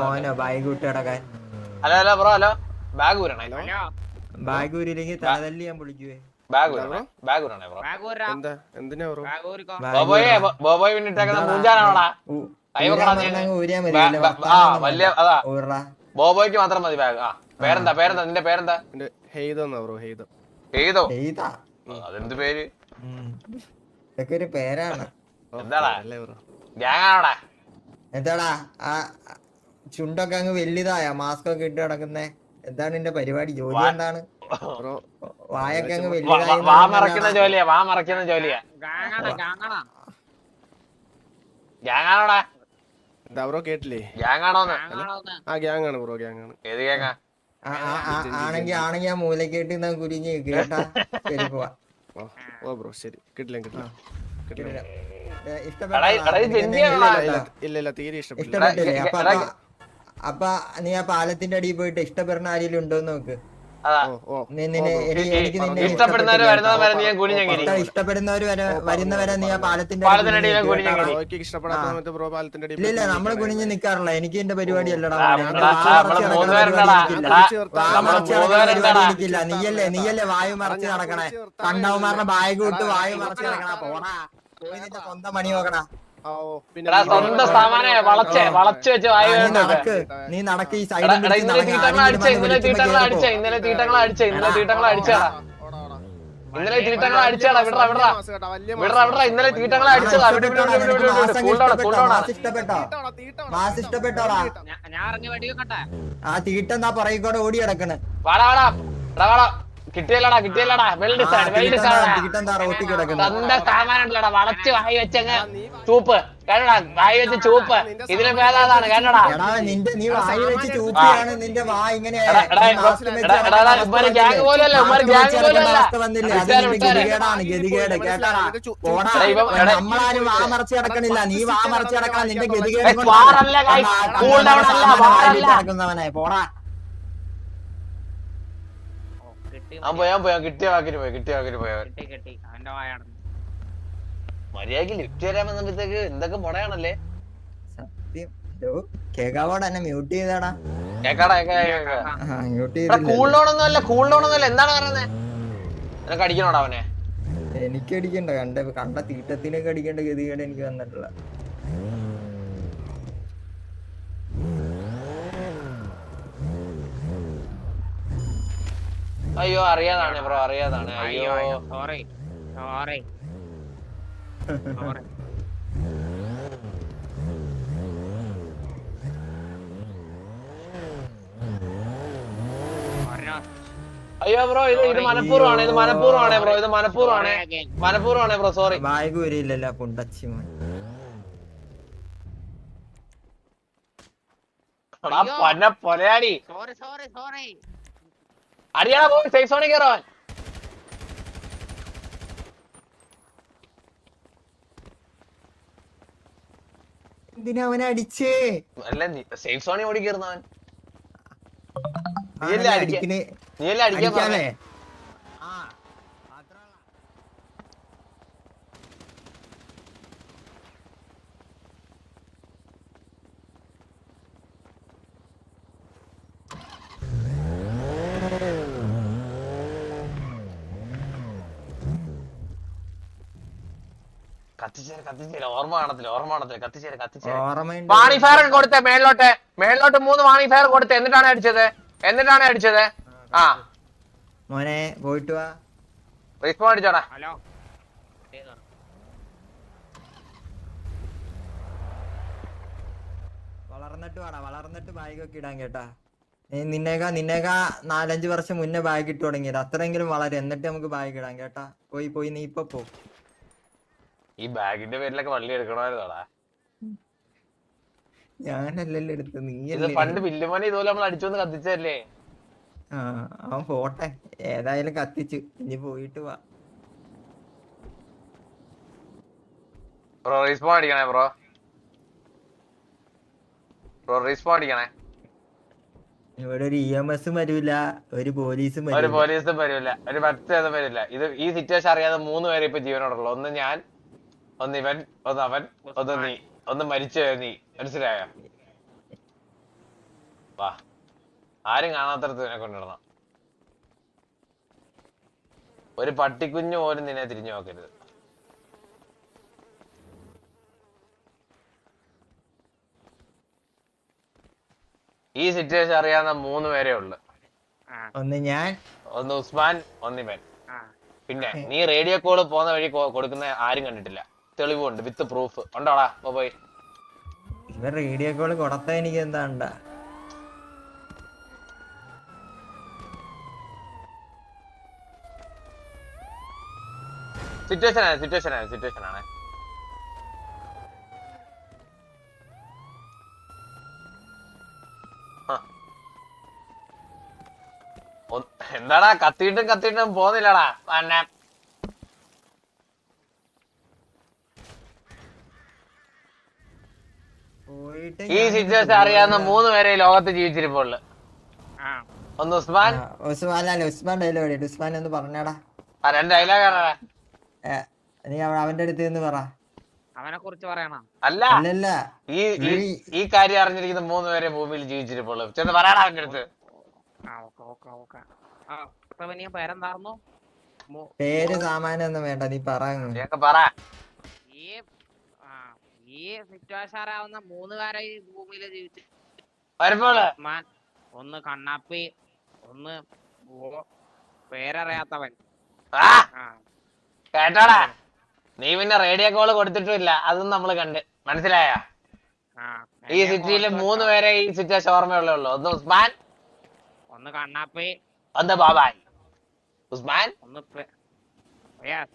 മോനോ bag hello hello bro hello. Bag ഊരണേ bag ഊരില്ലെങ്കിൽ തലതല്ലി ഞാൻ. ബോബോയ്ക്ക് മാത്രം മതി ബാഗ്. ആ പേരെന്താ പേരെന്താ നിന്റെ പേരെന്താ? ഹെയ്തെന്നാ ബ്രോ ഹെയ്തോ ഹെയ്തോ. അതെന്ത് പേര്? ഉം. ഇതൊക്കെ ഒരു പേരാണ്. എന്താടാ? ആ ചുണ്ടൊക്കെ അങ്ങ് വലുതായ മാസ്ക് ഒക്കെ ഇട്ട് കിടക്കുന്നേ എന്താണ് നിന്റെ പരിപാടി? ജോലി എന്താണ്? ബ്രോ വായൊക്കെ അങ്ങ് വലുതായി വാ- മറക്കുന്ന ജോലിയാ വാ മറക്കുന്ന ജോലിയാ. എന്താ ബ്രോ കേട്ടില്ലേ? ആ ബ്രോ ഏത് ഗ്യാങ്ങാ? ആണെങ്കി ആണെങ്കി ആ മൂലക്കേട്ട് കുരിഞ്ഞ് കേട്ടാ ശരി പോവാ. ഓ ഓ ബ്രോ ശരി. കിട്ടില്ല കിട്ടില്ല. ഇഷ്ടപ്പെട്ടില്ല അപ്പൊ നീ ആ പാലത്തിന്റെ അടിയിൽ പോയിട്ട് ഇഷ്ടപ്പെടുന്ന ആരെങ്കിലും ഉണ്ടോന്ന് നോക്ക്. ഇഷ്ടപ്പെടുന്നവര് വരുന്നത് വരെ വരുന്നവരെ നീ ആ. പാലത്തിന്റെ ഇല്ല നമ്മൾ. കുനിഞ്ഞ് നിക്കാറില്ല. എനിക്ക് എന്റെ പരിപാടി അല്ലടാ. എനിക്കില്ല നീയല്ലേ നീയല്ലേ വായു മറച്ച് നടക്കണേ. കണ്ടവന്മാരുടെ ബാഗ് വിട്ട് വായു മറച്ച് നടക്കണ പോടാ പോയി നിന്റെ സ്വന്തം പണി നോക്കണ ഓ, പിന്നെ എടാ സ്വന്തം സാമാനെ വളച്ച് വളച്ച് വെച്ച് വായി നീ നടക്ക്. ഈ സൈഡിൽ ഇന്നലെ അടിച്ച ഇന്നലെ അടിച്ച ഇന്നലെ അടിച്ച ഇന്നലെ അടിച്ചടാ. ഇന്നലെ അടിച്ചടാ വിടറാ വിടറാ. വിടറാ വിടറാ ഇന്നലെ അടിച്ചതാ. ഇഷ്ടപ്പെട്ടോടാ ആ തീട്ടെന്നാ പറയിക്കോടെ ഓടി കിടക്കണ് വാടാ വാടാ. വാടാ. കിട്ടിയല്ലടാ കിട്ടിയല്ലടാ. വെൽ ഡിസൈഡ് വെൽ ഡിസൈഡ് സാമാനുണ്ടല്ലടാ വളച്ച് വായി വെച്ചങ്ങ് ചൂപ്പ്. കേട്ടടാ? വായി വെച്ച് ചൂപ്പ്. ഇതിന് ഭേദാതാണ് കേട്ടടാ? ഇവന്മാര് അവസ്ഥ പോലെയല്ല, ഇവന്മാര് ഗ്യാങ് പോലെയല്ല. വാറല്ല, വാറല്ല. പോടാ. കിട്ടി ഞാൻ പോയാൻ കിട്ടിയ വാക്കിന് പോയി കിട്ടിയ വാക്കിന് പോയവൻ കിട്ടി കിട്ടി. അവന്റെ വായാണ് മര്യാദയ്ക്ക് ലിഫ്റ്റ് വരാൻ വന്നപ്പോഴത്തേക്ക് എന്തൊക്കെ മുടയാണല്ലേ സത്യം. കേക്കാവോടെ എന്നെ മ്യൂട്ട് ചെയ്താടാ? കേക്കാടാ കേക്കാ കേക്കാ. മ്യൂട്ട് അല്ല അല്ല എന്താണ് പറയുന്നത് നിനക്ക് അടിക്കണോടാ അവനെ? എനിക്ക് അടിക്കണ്ട. കണ്ട കണ്ട തീട്ടത്തിനൊക്കെ അടിക്കേണ്ട ഗതികേട് എനിക്ക് വന്നിട്ടില്ല അയ്യോ അറിയാതാണ് ബ്രോ അറിയാതാണ്. അയ്യോ സോറി സോറി അയ്യോ ബ്രോ ഇത് ഇത് മനഃപൂർവമാണ് ഇത് മനഃപൂർവമാണ് ബ്രോ ഇത് മനഃപൂർവമാണ്. മനഃപൂർവമാണ് ബ്രോ സോറി ബാഗ് വരില്ലല്ലോ പുണ്ടച്ചി മോൻ പന്ന പൊലയാടി. സോറി സോറി സോറി അടിയാടാ പോയി സേഫ് സോണിൽ കയറാൻ എന്തിനാ അവനെ അടിച്ചേ? അല്ല സേഫ് സോണിൽ ഓടി കയറുന്നവൻ നീയല്ലേ നീയല്ലേ അടിക്കാൻ പറഞ്ഞേ? കത്തിച്ചേര് കത്തിച്ചേര്. ഓർമ്മ കാണത്തില്ല ഓർമ്മ കാണത്തില്ല. കത്തിച്ചേര് കത്തിച്ചേര്. വാണി ഫയർ കൊടുത്തേ മേളിലോട്ട്. മേളിലോട്ട് മൂന്ന് വാണി ഫയർ കൊടുത്തേ. എന്നിട്ടാണ് അടിച്ചത്? എന്നിട്ടാണ് അടിച്ചത്? ആ മോനെ പോയിട്ട് വാ. റിസ്പോൺ അടിച്ചോടാ. ഹലോ. വളർന്നിട്ട് വാടാ വളർന്നിട്ട് ബാഗ് ഒക്കെ ഇടാൻ കേട്ടാ. നീ നിന്നേക്കാ നിന്നേക്കാ നാലഞ്ച് വർഷം മുന്നേ ബാഗ് ഇട്ട് തുടങ്ങിയത്. അത്രയെങ്കിലും വളരെ. എന്നിട്ട് നമുക്ക് ബാഗ് ഇടാൻ കേട്ടാ. പോയി പോയി നീ ഇപ്പൊ പോ. ഈ ബാഗിന്റെ പേരിലൊക്കെ വള്ളി എടുക്കണമായിരുന്നോടാ. ഞാനല്ലല്ലോ എടുത്ത് നീയല്ലേ പണ്ട് വില്ലുമണി ഇതുപോലെ നമ്മൾ അടിച്ചോന്ന് കത്തിച്ചല്ലേ ആ അവൻ പോട്ടെ ഏതായാലും കത്തിച്ചു ഇനി പോയിട്ട് വാ. ബ്രോ റീസ്പോൺ അടിക്കണേ ബ്രോ. ബ്രോ റീസ്പോൺ അടിക്കണേ. ഇവിടെ ഒരു ഇ എം എസും വരൂല ഒരു പോലീസും ഒരു പോലീസും വരില്ല ഒരു മറ്റേതും വരില്ല. ഇത് ഈ സിറ്റുവേഷൻ അറിയാതെ മൂന്ന് പേരെ ഇപ്പൊ ജീവനോടുള്ളൂ. ഒന്ന് ഞാൻ ഒന്ന് ഇവൻ ഒന്ന് അവൻ ഒന്ന് നീ ഒന്ന് മരിച്ചു നീ. മനസ്സിലായോ? വാ. ആരും കാണാത്തടത്ത് നിന്നെ കൊണ്ടിടണം ഒരു പട്ടിക്കുഞ്ഞു പോലും നിന്നെ തിരിഞ്ഞു നോക്കരുത്. ഈ സിറ്റുവേഷൻ അറിയാവുന്ന മൂന്ന് പേരേ ഉള്ളു. ഒന്ന് ഞാൻ. ഒന്ന് ഉസ്മാൻ ഒന്നിമൻ പിന്നെ നീ റേഡിയോ കോൾ പോകുന്ന വഴി കൊടുക്കുന്ന ആരും കണ്ടിട്ടില്ല. തെളിവുണ്ട് വിത്ത് പ്രൂഫ് ഉണ്ടോടാ പോയി. ഇവർ റേഡിയോ കോൾ കൊടുത്ത എനിക്ക് എന്താ ഉണ്ടാ? സിറ്റുവേഷൻ ആണ് സിറ്റുവേഷൻ ആണ് സിറ്റുവേഷൻ ആണ്. ആ. ഒന്ന്- എന്താടാ കത്തിയിട്ടും കത്തിയിട്ടും പോന്നില്ലടാ പിന്നെ പോയിട്ട് ഈ സിറ്റുവേഷൻ അറിയാവുന്ന മൂന്ന് പേരെ ഈ ലോകത്ത് ജീവിച്ചിരിപ്പുള്ളു ആ. ഒന്ന് ഉസ്മാൻ. ഉസ്മാൻ അല്ല ഉസ്മാൻ ഡയലോഗ് ഉസ്മാൻ ഒന്ന് പറഞ്ഞാടാ. ആ രണ്ട് ഡയലോഗ് ഏ, നീ അവ- അവന്റെ അടുത്ത് നിന്ന് പറ. അവനെ കുറിച്ച് പറയണം? അല്ല. അല്ലല്ല. ഈ ഈ- ഈ കാര്യം അറിഞ്ഞിരിക്കുന്ന മൂന്ന് പേരെ ഭൂമിയിൽ ജീവിച്ചിരിപ്പുള്ളു ചെന്ന് പറയാടാ അവന്റെ അടുത്ത്. ആ ഓക്കെ ഓക്കെ ഓക്കെ. ആ അപ്പൊ നീ പേരെന്തായിരുന്നു പേര് സാമാനൊന്നും വേണ്ട നീ പറ പറ. ഈ സിറ്റുവേഷൻ അറിയാവുന്ന മൂന്ന് പേരെ ഈ ഭൂമിയിൽ ജീവിച്ചു മാൻ ഒന്ന് കണ്ണാപ്പി ഒന്ന് പേരറിയാത്തവൻ. ആ ആ. കേട്ടോടാ. നീ പിന്നെ റേഡിയോ കോൾ കൊടുത്തിട്ടില്ല അതും നമ്മൾ കണ്ട്. മനസ്സിലായ? ആ ഈ സിറ്റിയിൽ സിറ്റിയിൽ മൂന്ന്. പേരെ ഈ സിറ്റുവേഷൻ ഓർമ്മയുള്ളേ ഉള്ളൂ. ഒന്ന് ഉസ്മാൻ ഒന്ന് കണ്ണാപ്പി. ഒന്ന് ബാബായ്. ഉസ്മാൻ? ഒന്ന് പേ- yes,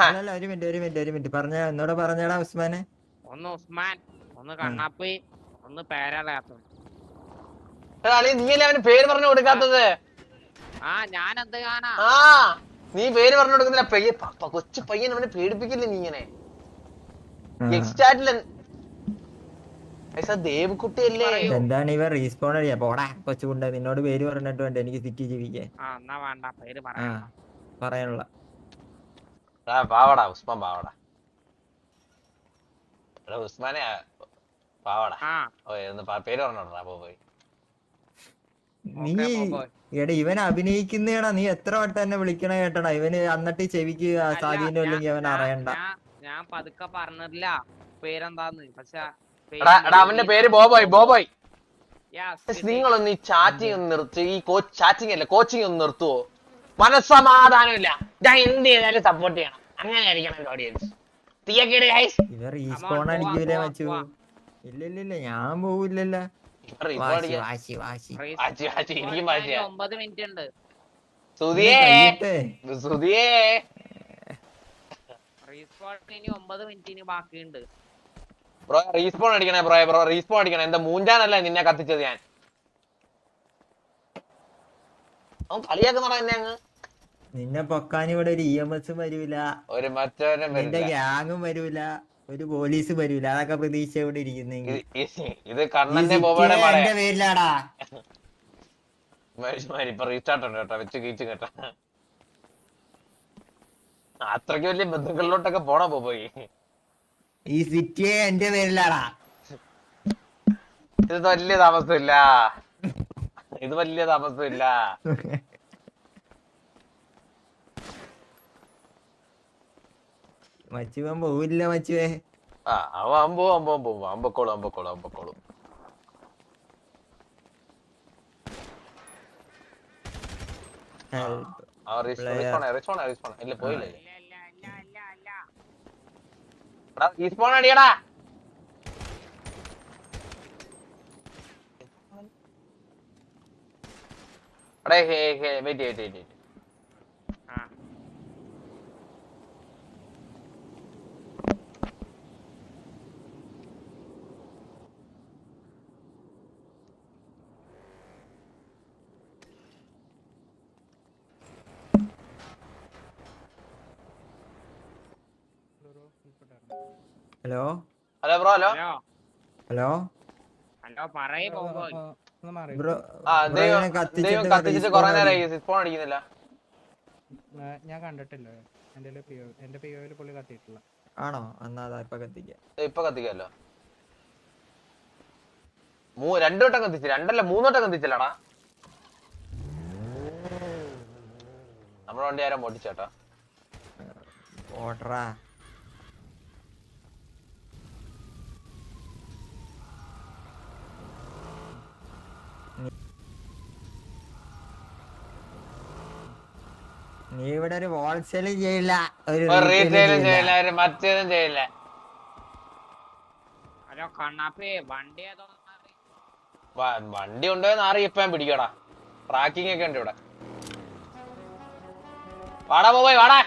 ആ. അല്ലല്ല ഒരു മിനിറ്റ് ഒരു മിനിറ്റ് ഒരു മിനിറ്റ്. പറഞ്ഞ എന്നോട് പറഞ്ഞടാ ഉസ്മാനെ. ഒന്ന് ഉസ്മാൻ ഒന്ന് കണ്ണാപ്പി ഒന്ന് പേരാളാത്തവൻ നീയല്ലേ അവന് പേര് പറഞ്ഞു കൊടുക്കാത്തത്? ആ ഞാൻ എന്ത് കാണാ? ആ നീ പേര് പറഞ്ഞു കൊടുക്കുന്നില്ല. പയ്യ പ- പ- കൊച്ചു പയ്യൻ അവനെ പേടിപ്പിക്കില്ല നീ ഇങ്ങനെ. എക്സ്റ്റാറ്റിൽ അല്ലേ എന്താണ് ഇവ റീസ്പോൺ പോടാ കൊച്ചുകൊണ്ട് നിന്നോട് പേര് പറഞ്ഞിട്ട് വേണ്ട? എനിക്ക് സിറ്റി ജീവിക്കാൻ. പറയാനുള്ള. പാവടാ ഉസ്മാൻ പാവടാ എടാ ഉസ്മാനെ പാവടാ. ഓ പേര് പറഞ്ഞോടാ പോ പോയി. നീ എടാ ഇവൻ അഭിനയിക്കുന്നേടാ. നീ എത്ര വട്ടം എന്നെ വിളിക്കണ കേട്ടടാ. ഇവന് എന്നിട്ട് ചെവിക്ക് സ്വാധീനം ഇല്ലെങ്കിൽ അവൻ ഞാൻ- അറിയണ്ട. ഞാൻ- പതുക്കെ പറഞ്ഞില്ല. പേരെന്താന്ന്? പക്ഷെ അവന്റെ പേര് ബോബോയ് ബോബോയ് നിങ്ങളൊന്ന് ഈ ചാറ്റിംഗ് ഒന്ന് നിർത്തി. ഈ കോച്ച് ചാറ്റിംഗ് അല്ല കോച്ചിങ് ഒന്ന് നിർത്തുവോ? മനസ്സമാധാനം ഇല്ല ഞാൻ എന്ത് ചെയ്താലും സപ്പോർട്ട് ചെയ്യണം. അങ്ങനെ ആയിരിക്കണം ഓഡിയൻസ് ഇവ റീസ്പോൺ അടിക്കൂലേ മച്ചു. ഇല്ല ഇല്ല ഇല്ല ഞാൻ പോവില്ലല്ല. വാശി വാശി വാശി. ഒമ്പത് മിനിറ്റ് ഉണ്ട്. ബ്രോ റീസ്പോൺ അടിക്കണേ ബ്രോ ബ്രോ റീസ്പോൺ അടിക്കണേ. എന്താ മൂഞ്ചാനല്ല നിന്നെ കത്തിച്ചത് ഞാൻ? അവൻ കളിയാക്കുന്നടാ എന്നെ അങ്ങ്? നിന്നെ പൊക്കാൻ ഇവിടെ ഒരു ഇ എം എസും വരൂല. ഒരു നിന്റെ ഗ്യാങ്ങും വരൂല. ഒരു പോലീസ് വരൂല. അതൊക്കെ പ്രതീക്ഷ ഇവിടെ ഇരിക്കുന്നെങ്കിൽ ഇത് കണ്ണന്റെ എന്റെ പേരിലാടാ. മനുഷ്യന്മാര് ഇപ്പൊ റീസ്റ്റാർട്ട് ഉണ്ട് കേട്ടോ. വെച്ച് കീച്ചും കേട്ടോ. അത്രയ്ക്ക് വലിയ ബന്ധുക്കളിലോട്ടൊക്കെ പോണ പോയി? ഈ സിറ്റിയെ എന്റെ പേരിലാടാ. ഇത് വലിയ താമസമില്ല. ഇത് വലിയ താമസമില്ല. മച്ചുവൻ പോവില്ല മച്ചുവേ. ആ അവൻ അമ്പോ അമ്പോ പോവും. അമ്പക്കോളും അമ്പക്കോളും അമ്പക്കോളും. ഇല്ല പോയില്ലേ? റീസ്പോൺ അടിയടാ. ഹേ വെയിറ്റ് വെയിറ്റ് വെയിറ്റ് ആ hello? Hello bro hello? Hello? Hello? പറയ ബ്രോ ദൈവം കത്തിച്ചിട്ട് നേരമായി റീസ്പോൺ അടിക്കുന്നില്ല. ഞാൻ കണ്ടിട്ടില്ല. എന്റെ പി ഒ എന്റെ പി പുള്ളി കത്തിയിട്ടില്ല. ആണോ? എന്നാ അതാ ഇപ്പൊ കത്തിക്കാം. ഇപ്പൊ കത്തിക്കാലോ മൂ രണ്ടു വട്ടം കത്തിച്ചു രണ്ടല്ല മൂന്ന് വട്ടം കത്തിച്ചല്ലടാ. നമ്മുടെ വണ്ടി ആരാ മോട്ടിച്ചേട്ടാ ഓട്ടറാ. നീ ഇവിടെ ഒരു ഹോൾസെയിലും ചെയ്യില്ല. ഒരു റീറ്റെയിലും ചെയ്യില്ല. ഒരു മറ്റേതും ചെയ്യില്ല. ഹലോ കണ്ണാപ്പി വണ്ടി വണ്ടി കൊണ്ടുപോയി ആറി ഇപ്പം പിടിക്കടാ. ട്രാക്കിംഗ് ഒക്കെ ഉണ്ട് ഇവിടെ. വാടാ പോയി വാടാ.